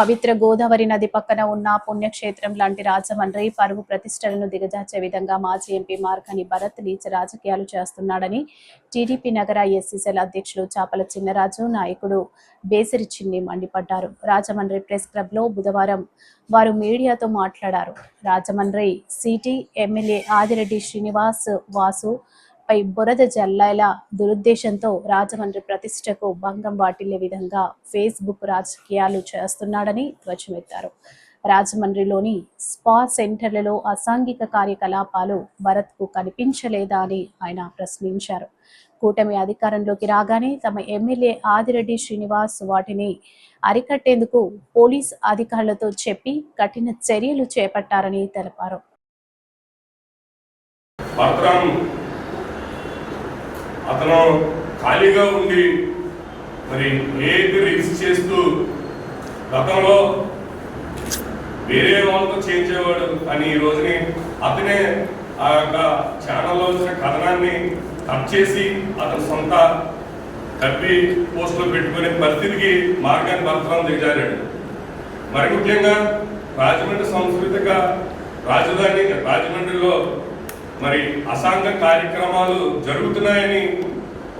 పవిత్ర గోదావరి నది పక్కన ఉన్న పుణ్యక్షేత్రం లాంటి రాజమండ్రి పరువు ప్రతిష్టలను దిగజార్చే విధంగా మాజీ ఎంపీ మార్కని భరత్ నీచ రాజకీయాలు చేస్తున్నాడని టీడీపీ నగర ఎస్సీసీల అధ్యక్షులు చాపల చిన్నరాజు నాయకుడు బేసిరి చిన్ని మండిపడ్డారు. రాజమండ్రి ప్రెస్ క్లబ్లో బుధవారం వారు మీడియాతో మాట్లాడారు. రాజమండ్రి సిటీ ఎమ్మెల్యే ఆదిరెడ్డి శ్రీనివాస్ వాసు పై బురద జల్లాల దురుద్దేశంతో రాజమండ్రి ప్రతిష్టకు భంగం వాటిల్లే విధంగా ఫేస్బుక్ రాజకీయాలు చేస్తున్నాడని ధ్వజమెత్తారు. రాజమండ్రిలోని స్పా సెంటర్లలో అసాంఘిక కార్యకలాపాలు భరత్కు కనిపించలేదా అని ఆయన ప్రశ్నించారు. కూటమి అధికారంలోకి రాగానే తమ ఎమ్మెల్యే ఆదిరెడ్డి శ్రీనివాస్ వాటిని అరికట్టేందుకు పోలీస్ అధికారులతో చెప్పి కఠిన చర్యలు చేపట్టారని తెలిపారు. అతను ఖాళీగా ఉండి మరి ఏది రీల్స్ చేస్తూ గతంలో వేరే వాళ్ళతో చేయించేవాడు అని ఈ రోజుని అతనే ఆ యొక్క ఛానల్లో వచ్చిన కథనాన్ని కట్ చేసి అతని సొంత కప్పి పోస్టులో పెట్టుకునే పరిస్థితికి మార్గాన్ని భర్తరాం దిగజారాడు మరి ముఖ్యంగా రాజమండ్రి సాంస్కృతిక రాజధాని రాజమండ్రిలో మరి అసాంఘ కార్యక్రమాలు జరుగుతున్నాయని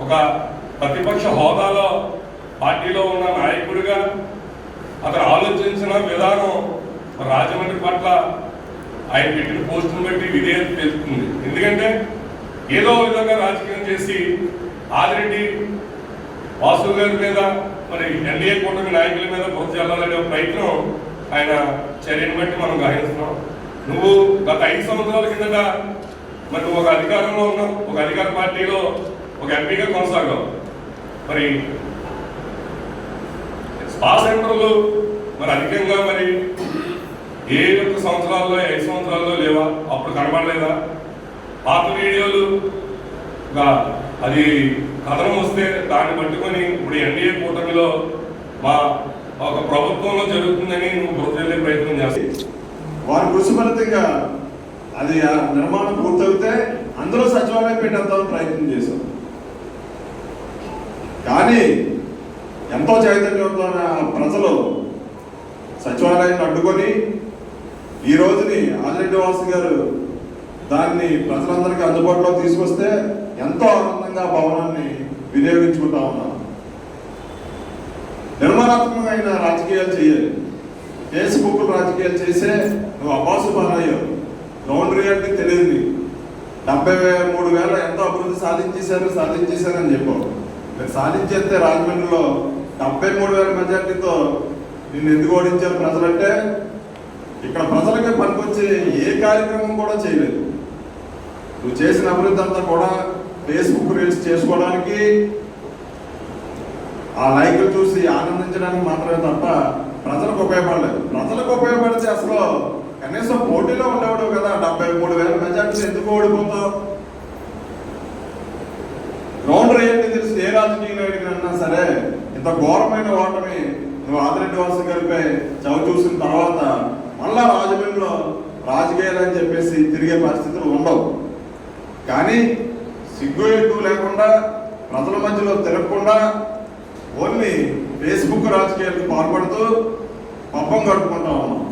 ఒక ప్రతిపక్ష హోదాలో పార్టీలో ఉన్న నాయకుడిగా అతను ఆలోచించిన విధానం రాజమండ్రి పట్ల ఆయన పెట్టిన పోస్టును బట్టి విధేయత తెలుస్తుంది. ఎందుకంటే ఏదో విధంగా రాజకీయం చేసి ఆదిరెడ్డి వాసు గారి మీద మరి ఎన్డీఏ కూటమి నాయకుల మీద బురద చల్లాలనే ప్రయత్నం ఆయన చర్యను బట్టి మనం గ్రహిస్తున్నాం. నువ్వు గత ఐదు సంవత్సరాల కిందట మరి నువ్వు ఒక అధికారంలో ఉన్నావు. ఒక అధికార పార్టీలో ఒక ఎంపీగా కొనసాగాం మరి స్పా సెంటర్లు మరి అధికంగా మరి ఏ ఒక్క సంవత్సరాల్లో ఐదు సంవత్సరాల్లో లేవా? అప్పుడు కనబడలేదా? పాత వీడియోలు అది కథనం వస్తే దాన్ని పట్టుకొని ఇప్పుడు ఎన్డీఏ కూటమిలో మా ఒక ప్రభుత్వంలో జరుగుతుందని నువ్వు గుర్తెళ్ళే ప్రయత్నం చేసి వారి కృషి ఫలితంగా అది ఆ నిర్మాణం పూర్తవుతే అందరూ సచివాలయం పెట్టేద్దామని ప్రయత్నం చేశాం. కానీ ఎంతో చైతన్యంతో ప్రజలు సచివాలయాన్ని అడ్డుకొని ఈ రోజుని ఆదిరెడ్డి వాసు గారు దాన్ని ప్రజలందరికీ అందుబాటులో తీసుకొస్తే ఎంతో ఆనందంగా భవనాన్ని వినియోగించుకుంటా ఉన్నాం నిర్మాణాత్మకమైన రాజకీయాలు చేయాలి. ఫేస్బుక్ రాజకీయాలు చేసే నువ్వు అబాసు పాలయ్యావు గ్రౌండ్ రియాలిటీ తెలియదు డెబ్బై మూడు వేల ఎంతో అభివృద్ధి సాధించేశారు సాధించేశారని చెప్పావు. మీరు సాధించేస్తే రాజమండ్రిలో డెబ్బై మూడు వేల మెజార్టీతో నిన్ను ఎందుకు ఓడించారు ప్రజలంటే ఇక్కడ ప్రజలకి పనికొచ్చే ఏ కార్యక్రమం కూడా చేయలేదు. నువ్వు చేసిన అభివృద్ధి అంతా కూడా ఫేస్బుక్ రీల్స్ చేసుకోవడానికి ఆ లైక్లు చూసి ఆనందించడానికి మాత్రమే తప్ప ప్రజలకు ఉపయోగపడలేదు. ప్రజలకు ఉపయోగపడితే అసలు కనీసం పోటీలో ఉండేవాడు కదా డెబ్బై మూడు వేల మెజార్టీ ఎందుకు ఓడిపోతావు గ్రౌండ్ రియాలిటీ తెలిసి ఏ రాజకీయ సరే ఇంత ఘోరమైన ఓటమి నువ్వు ఆదిరెడ్డి వాసు గారిపై చవి చూసిన తర్వాత మళ్ళా రాజమండ్రిలో రాజకీయాలు అని చెప్పేసి తిరిగే పరిస్థితులు ఉండవు. కానీ సిగ్గు ఎక్కువ లేకుండా ప్రజల మధ్యలో తిరగకుండా ఓన్లీ ఫేస్బుక్ రాజకీయాలకు పాల్పడుతూ పబ్బం గడుపుకుంటా ఉన్నాం.